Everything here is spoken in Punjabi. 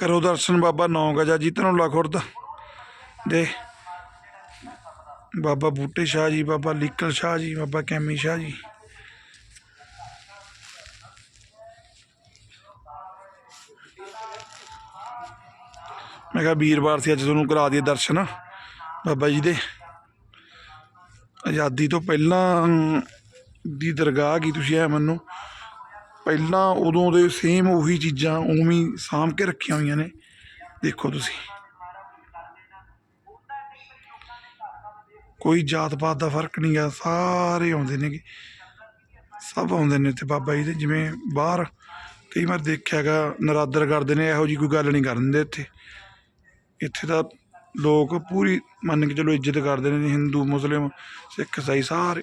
ਕਰੋ ਦਰਸ਼ਨ ਬਾਬਾ ਨੌ ਗਜਾ ਜੀ ਧਨੌਲਾ ਖੁਰਦ ਦੇ। ਬਾਬਾ ਬੂਟੇ ਸ਼ਾਹ ਜੀ, ਬਾਬਾ ਲੀਕਲ ਸ਼ਾਹ ਜੀ, ਬਾਬਾ ਕੈਮੀ ਸ਼ਾਹ ਜੀ। ਮੈਂ ਕਿਹਾ ਵੀਰਵਾਰ ਸੀ, ਅੱਜ ਤੁਹਾਨੂੰ ਕਰਾ ਦਈਏ ਦਰਸ਼ਨ। ਬਾਬਾ ਜੀ ਦੇ। ਆਜ਼ਾਦੀ ਤੋਂ ਪਹਿਲਾਂ ਦੀ ਦਰਗਾਹ ਕੀ ਤੁਸੀਂ ਐ ਮੰਨੋ? ਪਹਿਲਾਂ ਉਦੋਂ ਦੇ ਸੇਮ ਉਹੀ ਚੀਜ਼ਾਂ ਉਵੇਂ ਸਾਂਭ ਕੇ ਰੱਖੀਆਂ ਹੋਈਆਂ ਨੇ। ਦੇਖੋ ਤੁਸੀਂ। ਕੋਈ ਜਾਤ ਪਾਤ ਦਾ ਫ਼ਰਕ ਨਹੀਂ ਗਾ ਸਾਰੇ ਆਉਂਦੇ ਨੇ ਸਭ ਆਉਂਦੇ ਨੇ ਇੱਥੇ ਬਾਬਾ ਜੀ ਦੇ, ਜਿਵੇਂ ਬਾਹਰ ਕਈ ਵਾਰ ਦੇਖਿਆਗਾ ਨਰਾਦਰ ਕਰਦੇ ਨੇ, ਇਹੋ ਜੀ ਕੋਈ ਗੱਲ ਨਹੀਂ ਕਰਨ ਦਿੰਦੇ ਇੱਥੇ। ਇੱਥੇ ਤਾਂ ਲੋਕ ਪੂਰੀ ਮੰਨ ਕੇ ਚਲੋ ਇੱਜ਼ਤ ਕਰਦੇ ਨੇ, ਹਿੰਦੂ, ਮੁਸਲਿਮ, ਸਿੱਖ, ਈਸਾਈ ਸਾਰੇ।